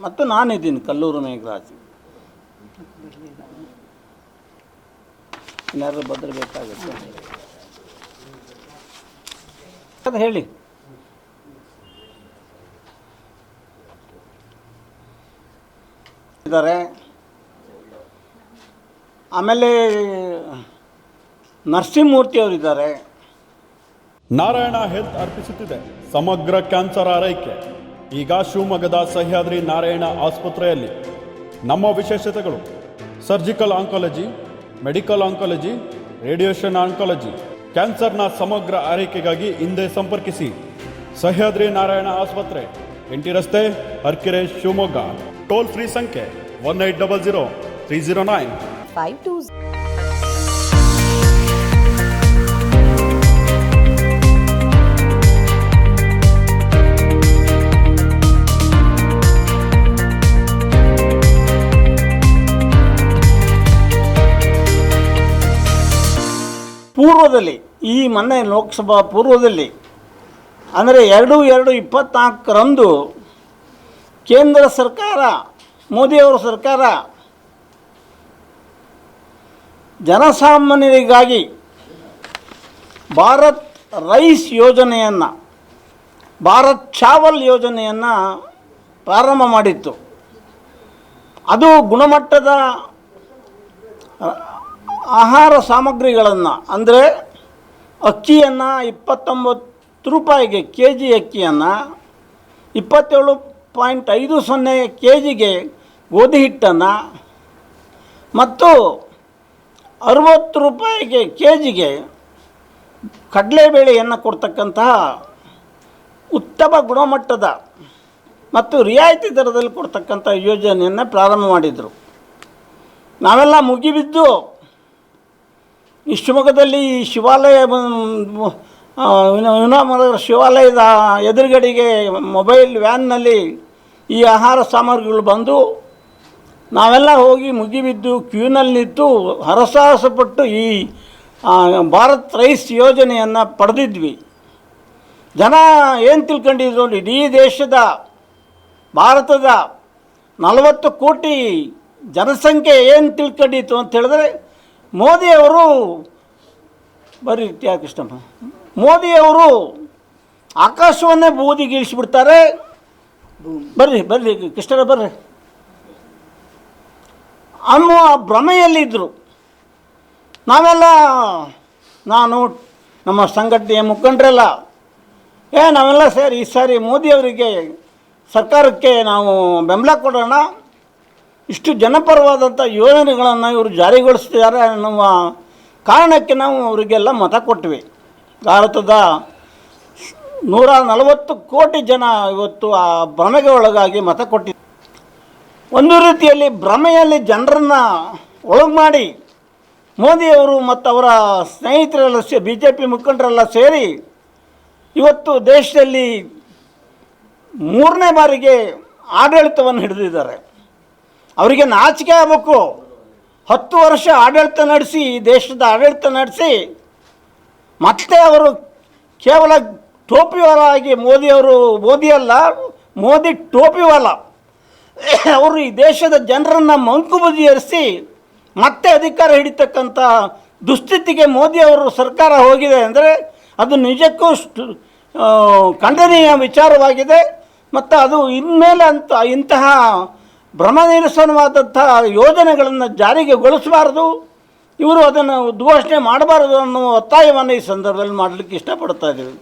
ಮತ್ತು ನಾನಿದ್ದೀನಿ, ಕಲ್ಲೂರು ಮೇಘರಾಜ್. ಭದ್ರ ಬೇಕಾಗುತ್ತೆ. ಅದು ಹೇಳಿ. ಇದ್ದಾರೆ. ಆಮೇಲೆ ನರಸಿಂಹಮೂರ್ತಿ ಅವರಿದ್ದಾರೆ ನಾರಾಯಣ ಹೆಲ್ತ್ ಅರ್ಪಿಸುತ್ತಿದೆ. ಸಮಗ್ರ ಕ್ಯಾನ್ಸರ್ ಆರೈಕೆ. ಈಗ ಶಿವಮೊಗ್ಗದ ಸಹ್ಯಾದ್ರಿ ನಾರಾಯಣ ಆಸ್ಪತ್ರೆಯಲ್ಲಿ ನಮ್ಮ ವಿಶೇಷತೆಗಳು. Surgical oncology, medical oncology, radiation oncology, ಕ್ಯಾನ್ಸರ್ನ ಸಮಗ್ರ ಆರೈಕೆಗಾಗಿ ಹಿಂದೆ ಸಂಪರ್ಕಿಸಿ. ಸಹ್ಯಾದ್ರಿ ನಾರಾಯಣ ಆಸ್ಪತ್ರೆ, ಎಂಟಿ ರಸ್ತೆ ಹರ್ಕೆರೆ ಶಿವಮೊಗ್ಗ. ಟೋಲ್ ಫ್ರೀ ಸಂಖ್ಯೆ, one eight double zero, three zero nine. five two ಪೂರ್ವದಲ್ಲಿ, ಈ ಮೊನ್ನೆ ಲೋಕಸಭಾ ಪೂರ್ವದಲ್ಲಿ, ಅಂದರೆ ಎರಡು ಎರಡು ಇಪ್ಪತ್ನಾಲ್ಕರಂದು ಕೇಂದ್ರ ಸರ್ಕಾರ, ಮೋದಿಯವರ ಸರ್ಕಾರ, ಜನಸಾಮಾನ್ಯರಿಗಾಗಿ ಭಾರತ್ ರೈಸ್ ಯೋಜನೆಯನ್ನು, ಭಾರತ್ ಚಾವಲ್ ಯೋಜನೆಯನ್ನು ಪ್ರಾರಂಭ ಮಾಡಿತ್ತು. ಅದು ಗುಣಮಟ್ಟದ ಆಹಾರ ಸಾಮಗ್ರಿಗಳನ್ನು, ಅಂದರೆ ಅಕ್ಕಿಯನ್ನು ಇಪ್ಪತ್ತೊಂಬತ್ತು ರೂಪಾಯಿಗೆ ಕೆ ಜಿ ಅಕ್ಕಿಯನ್ನು ಇಪ್ಪತ್ತೇಳು ಪಾಯಿಂಟ್ ಐದು ಸೊನ್ನೆ ಕೆ ಜಿಗೆ ಗೋಧಿ ಹಿಟ್ಟನ್ನು ಮತ್ತು ಅರುವತ್ತು ರೂಪಾಯಿಗೆ ಕೆ ಜಿಗೆ ಕಡಲೆಬೇಳೆಯನ್ನು ಕೊಡ್ತಕ್ಕಂತಹ ಉತ್ತಮ ಗುಣಮಟ್ಟದ ಮತ್ತು ರಿಯಾಯಿತಿ ದರದಲ್ಲಿ ಕೊಡ್ತಕ್ಕಂಥ ಯೋಜನೆಯನ್ನು ಪ್ರಾರಂಭ ಮಾಡಿದರು. ನಾವೆಲ್ಲ ಮುಗಿಬಿದ್ದು ಈ ಶಿವಮೊಗ್ಗದಲ್ಲಿ ಈ ಶಿವಾಲಯ ಆ, ಶಿವಾಲಯದ ಎದುರುಗಡೆಗೆ ಮೊಬೈಲ್ ವ್ಯಾನ್ನಲ್ಲಿ ಈ ಆಹಾರ ಸಾಮಗ್ರಿಗಳು ಬಂದು ನಾವೆಲ್ಲ ಹೋಗಿ ಮುಗಿಬಿದ್ದು ಕ್ಯೂನಲ್ಲಿ ನಿಂತು ಹರಸಾಹಸಪಟ್ಟು ಈ ಭಾರತ್ ರೈಸ್ ಯೋಜನೆಯನ್ನು ಪಡೆದಿದ್ವಿ. ಜನ ಏನು ತಿಳ್ಕೊಂಡಿದ್ರು ಇಡೀ ದೇಶದ ಭಾರತದ ನಲವತ್ತು ಕೋಟಿ ಜನಸಂಖ್ಯೆ ಏನು ತಿಳ್ಕೊಂಡಿತ್ತು ಅಂತ ಹೇಳಿದ್ರೆ ಮೋದಿಯವರು, ಬರ್ರಿ ತ್ಯಾ ಕೃಷ್ಣಪ್ಪ. ಮೋದಿಯವರು ಆಕಾಶವನ್ನೇ ಬೂದಿಗಿಳಿಸಿಬಿಡ್ತಾರೆ ಬರ್ರಿ ಬರ್ರಿ, ಕೃಷ್ಣರ ಬರ್ರಿ. ಅನ್ನುವ ಭ್ರಮೆಯಲ್ಲಿದ್ದರು ನಾವೆಲ್ಲ, ನಾನು, ನಮ್ಮ ಸಂಘಟನೆಯ ಮುಖಂಡರೆಲ್ಲ, ಏ, ನಾವೆಲ್ಲ ಸೇರಿ ಈ ಸಾರಿ ಮೋದಿಯವರಿಗೆ ಸರ್ಕಾರಕ್ಕೆ ನಾವು ಬೆಂಬಲ ಕೊಡೋಣ. ಇಷ್ಟು ಜನಪರವಾದಂಥ ಯೋಜನೆಗಳನ್ನು ಇವರು ಜಾರಿಗೊಳಿಸ್ತಿದ್ದಾರೆ ಅನ್ನುವ ಕಾರಣಕ್ಕೆ ನಾವು ಅವರಿಗೆಲ್ಲ ಮತ ಕೊಟ್ವಿ. ಭಾರತದ ನೂರ ನಲವತ್ತು ಕೋಟಿ ಜನ ಇವತ್ತು ಆ ಭ್ರಮೆಗೆ ಒಳಗಾಗಿ ಮತ ಕೊಟ್ಟಿದೆ ಒಂದು ರೀತಿಯಲ್ಲಿ ಭ್ರಮೆಯಲ್ಲಿ ಜನರನ್ನು ಒಳಗೆ ಮಾಡಿ ಮೋದಿಯವರು ಮತ್ತು ಅವರ ಸ್ನೇಹಿತರೆಲ್ಲ ಸೇ ಬಿ ಜೆ ಪಿ ಮುಖಂಡರೆಲ್ಲ ಸೇರಿ ಇವತ್ತು ದೇಶದಲ್ಲಿ ಮೂರನೇ ಬಾರಿಗೆ ಆಡಳಿತವನ್ನು ಹಿಡಿದಿದ್ದಾರೆ. ಅವರಿಗೆ ನಾಚಿಕೆ ಆಗಬೇಕು. ಹತ್ತು ವರ್ಷ ಆಡಳಿತ ನಡೆಸಿ ಈ ದೇಶದ ಆಡಳಿತ ನಡೆಸಿ, ಮತ್ತೆ ಅವರು ಕೇವಲ ಟೋಪಿವಾಲ ಆಗಿ ಮೋದಿಯವರು ಮೋದಿ ಅಲ್ಲ, ಮೋದಿ ಟೋಪಿವಾಲ. ಅವರು ಈ ದೇಶದ ಜನರನ್ನು ಮಂಕು ಬದಿಯರಿಸಿ ಮತ್ತೆ ಅಧಿಕಾರ ಹಿಡಿತಕ್ಕಂಥ ದುಸ್ಥಿತಿಗೆ ಮೋದಿಯವರು ಸರ್ಕಾರ ಹೋಗಿದೆ ಅಂದರೆ ಅದು ನಿಜಕ್ಕೂ ಖಂಡನೀಯ ವಿಚಾರವಾಗಿದೆ. ಮತ್ತು ಅದು ಇನ್ಮೇಲೆ ಅಂತ ಇಂತಹ ಭ್ರಮನಿರಸನವಾದಂಥ ಯೋಜನೆಗಳನ್ನು ಜಾರಿಗೆಗೊಳಿಸಬಾರ್ದು ಇವರು ಅದನ್ನು ಉದ್ಘೋಷಣೆ ಮಾಡಬಾರದು ಅನ್ನುವ ಒತ್ತಾಯವನ್ನು ಈ ಸಂದರ್ಭದಲ್ಲಿ ಮಾಡಲಿಕ್ಕೆ ಇಷ್ಟಪಡ್ತಾ ಇದ್ದೀವಿ.